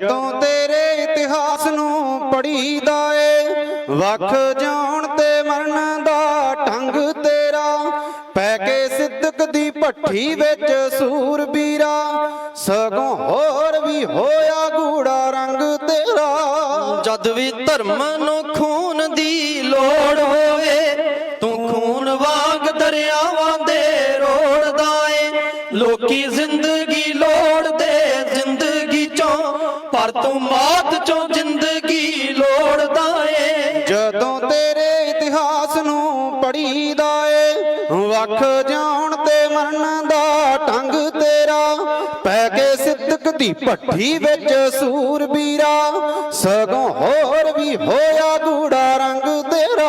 ਜਦੋਂ ਤੇਰੇ ਇਤਿਹਾਸ ਨੂੰ ਪੜੀਦਾ ਏ, ਵੱਖ ਜਾਣ ਤੇ ਮਰਨ ਦਾ ਢੰਗ ਤੇਰਾ, ਪੈ ਕੇ ਸਿੱਦਕ ਦੀ ਭੱਠੀ ਵਿੱਚ ਸੂਰਬੀਰਾ ਸਗੋਂ ਹੋਰ ਵੀ ਹੋਇਆ ਗੂੜਾ ਰੰਗ ਤੇਰਾ। ਜਦ ਵੀ ਧਰਮ ਨੂੰ ਖੂਨ ਦੀ ਲੋੜ ਹੋਵੇ, ਤੂੰ ਖੂਨ ਵਾਂਗ ਦਰਿਆਵਾਂ ਦੇ ਰੋੜਦਾ ਏ। ਲੋਕੀ ਜ਼ਿੰਦਗੀ ਲੋੜ ਤੂੰ ਮੌਤ ਚੋਂ ਜ਼ਿੰਦਗੀ ਲੋੜਦਾ ਏ। ਜਦੋਂ ਤੇਰੇ ਇਤਿਹਾਸ ਨੂੰ ਪੜੀਦਾ ਏ ਵੱਖ ਜਾਣ ਤੇ ਮਰਨ ਦਾ ਢੰਗ ਤੇਰਾ ਪੈ ਕੇ ਸਿੱਦਕ ਦੀ ਭੱਠੀ ਵਿੱਚ ਸੂਰਬੀਰਾ ਸਗੋਂ ਹੋਰ ਵੀ ਹੋਇਆ ਗੂੜਾ ਰੰਗ ਤੇਰਾ।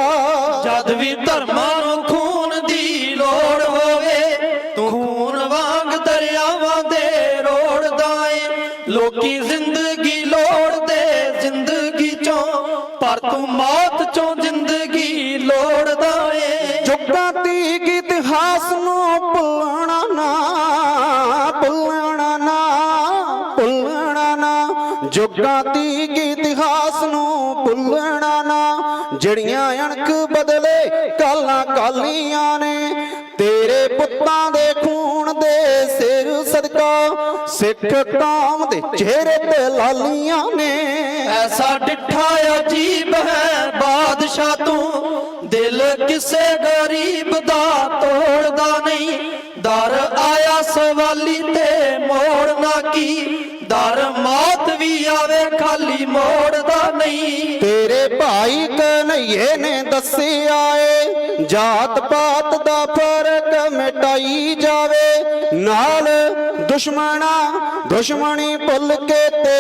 ਜਦ ਵੀ ਧਰਮਾਂ ਤੂੰ ਮੌਤ ਚੋਂ ਜ਼ਿੰਦਗੀ ਲੋੜਦਾ ਏ। ਜੁਗਾਂ ਤੀਕ ਇਤਿਹਾਸ ਨੂੰ ਭੁੱਲਣਾ ਨਾ ਭੁੱਲਣਾ ਨਾ ਭੁੱਲਣਾ ਨਾ। ਜੁਗਾਂ ਤੀਕ ਜਿਹੜੀਆਂ ਅਣਖ ਬਦਲੇ ਕਾਲਾਂ ਕਾਲੀਆਂ ਨੇ ਤੇਰੇ ਪੁੱਤਾਂ ਦੇ ਖੂਨ ਦੇ ਸਿਰ ਸਦਕਾ ਸਿੱਖ ਕੌਮ ਦੇ ਚਿਹਰੇ ਤੇ ਲਾਲੀਆਂ ਨੇ। ਐਸਾ ਡਿੱਠਾ ਅਜੀਬ ਹੈ ਬਾਦਸ਼ਾਹ ਤੂੰ ਦਿਲ ਕਿਸੇ ਗਰੀਬ ਦਾ ਤੋੜਦਾ ਨਹੀਂ। ਦਰ ਆਇਆ ਸਵਾਲੀ ਤੇ ਮੋੜਨਾ ਕੀ ਦਰ ਮੌਤ ਵੀ ਆਵੇ ਖਾਲੀ ਮੋੜਦਾ ਨਹੀਂ। ਤੇਰੇ ਭਾਈ ਕਨਈਏ ਨੇ ਦੱਸਿਆ ਏ, ਜਾਤ ਪਾਤ ਦਾ ਫ਼ਰਕ ਮਿਟਾਈ ਜਾਵੇ। ਨਾਲ ਦੁਸ਼ਮਣਾ, ਦੁਸ਼ਮਣੀ ਭੁੱਲ ਕੇ ਤੇ।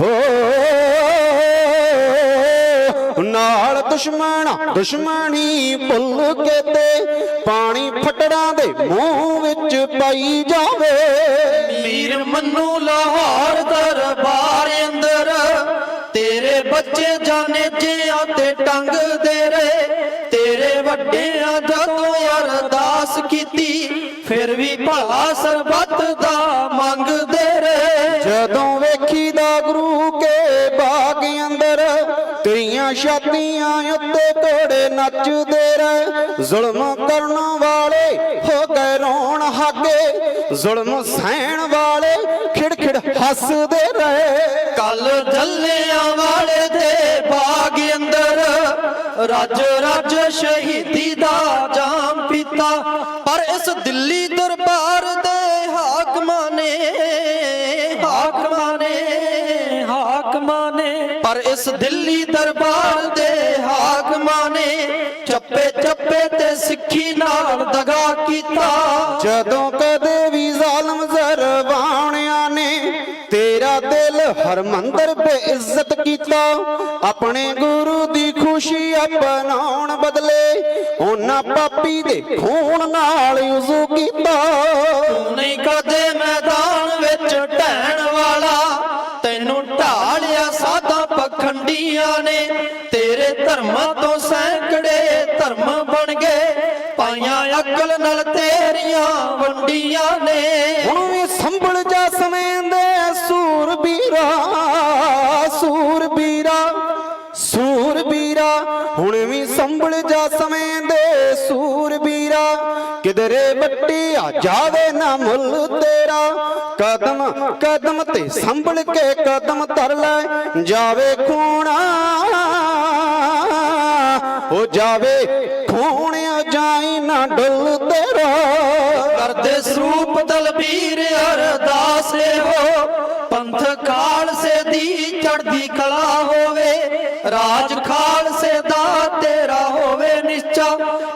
ਹੋ, ਨਾਲ ਦੁਸ਼ਮਣਾ, ਦੁਸ਼ਮਣੀ ਭੁੱਲ ਕੇ ਤੇ। ਪਾਣੀ ਫਟੜਾਂ ਦੇ ਮੂੰਹ ਵਿੱਚ ਪਾਈ ਜਾਵੇ। ਮੀਰ ਮੰਨੂ ਲਾਹੌਰ ਬੱਚੇ ਜਾਣੇ ਜਿਆਂ ਤੇ ਟੰਗਦੇ ਰਹੇ। ਤੇਰੇ ਵੱਡਿਆਂ ਜਦੋਂ ਅਰਦਾਸ ਕੀਤੀ, ਫਿਰ ਵੀ ਭਲਾ ਸਰਬੱਤ ਦਾ ਮੰਗਦੇ ਰਹੇ। ਜਦੋਂ ਵੇਖੀਦਾ ਗੁਰੂ ਕੇ ਬਾਗ ਅੰਦਰ, ਤੇਰੀਆਂ ਛਾਤੀਆਂ ਉੱਤੇ ਘੋੜੇ ਨੱਚਦੇ ਰਹੇ। ਜ਼ੁਲਮ ਕਰਨ ਵਾਲੇ ਹੋ ਗਏ ਰੋਣ ਹਾਗੇ। ਜ਼ੁਲਮ ਸਹਿਣ ਵਾਲੇ ਖਿੜਖਿੜ ਹੱਸਦੇ ਰਹੇ। ਕੱਲ ਜੱਲਿਆਂ ਵਾਲੇ ਬਾਗ ਅੰਦਰ ਰੱਜ ਰੱਜ ਸ਼ਹੀਦੀ ਦਾ ਜਾਮ ਪੀਤਾ। ਪਰ ਇਸ ਦਿੱਲੀ ਦਰਬਾਰ ਦੇ ਹਾਕਮਾਂ ਨੇ ਹਾਕਮਾਂ ਨੇ ਹਾਕਮਾਂ ਨੇ ਪਰ ਇਸ ਦਿੱਲੀ ਦਰਬਾਰ ਦੇ ਹਾਕਮਾਂ ਨੇ ਚੱਪੇ ਚੱਪੇ ਤੇ ਸਿੱਖੀ ਨਾਲ ਦਗਾ ਕੀਤਾ। ਜਦੋਂ ਕਦੇ ਤੇਰਾ ਦਿਲ ਹਰਮੰਦਰ ਬੇਇੱਜ਼ਤ ਕੀਤਾ। ਆਪਣੇ ਗੁਰੂ ਦੀ ਖੁਸ਼ੀ ਅਪਣਾਉਣ ਬਦਲੇ ਉਹਨਾਂ ਪਾਪੀ ਦੇ ਖੂਨ ਨਾਲ ਉਜ਼ੂ ਕੀਤਾ। ਨਹੀਂ ਕਦੇ ਮੈਦਾਨ ਵਿੱਚ ਢਹਿਣ ਵਾਲਾ ਤੈਨੂੰ ਢਾਲਿਆ ਸਾਦਾ ਪਖੰਡੀਆਂ ਨੇ। ਤੇਰੇ ਧਰਮਾਂ ਤੋਂ ਸੈਂਕੜੇ ਧਰਮ ਬਣ ਗਏ ਪਾਈਆਂ ਅਕਲ ਨਾਲ ਤੇਰੀਆਂ ਵੰਡੀਆਂ ਨੇ। ਹੁਣ ਵੀ ਸੰਭਲ ਜਾ ਸਮੇਂ ਦੇ ਸੂਰਬੀਰਾ ਕਿਧਰੇ ਬੱਟੀ ਆ ਜਾਵੇ ਨਾ ਮੁੱਲ ਤੇਰਾ। ਕਦਮ ਕਦਮ ਤੇ ਸੰਭਲ ਕੇ ਕਦਮ ਧਰ ਲੈ। ਜਾਵੇ ਖੂਣਾ, ਹੋ ਜਾਵੇ ਖੂਣਿਆ ਜਾਈ ਨਾ ਡੁੱਲ ਤੇਰਾ। ਕਰਦੇ ਸਰੂਪ ਦਲਬੀਰ ਅਰਦਾਸ ਹੋ ਪੰਥ ਖਾਲਸੇ ਦੀ ਚੜ੍ਹਦੀ ਕਲਾ ਹੋਵੇ, ਰਾਜ ਖਾਲਸੇ ਦਾ ਤੇਰਾ ਹੋਵੇ ਨਿਸ਼ਚਾ।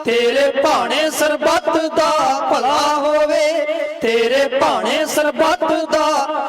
ਤੇਰੇ ਭਾਣੇ ਸਰਬੱਤ ਦਾ ਭਲਾ ਹੋਵੇ, ਤੇਰੇ ਭਾਣੇ ਸਰਬੱਤ ਦਾ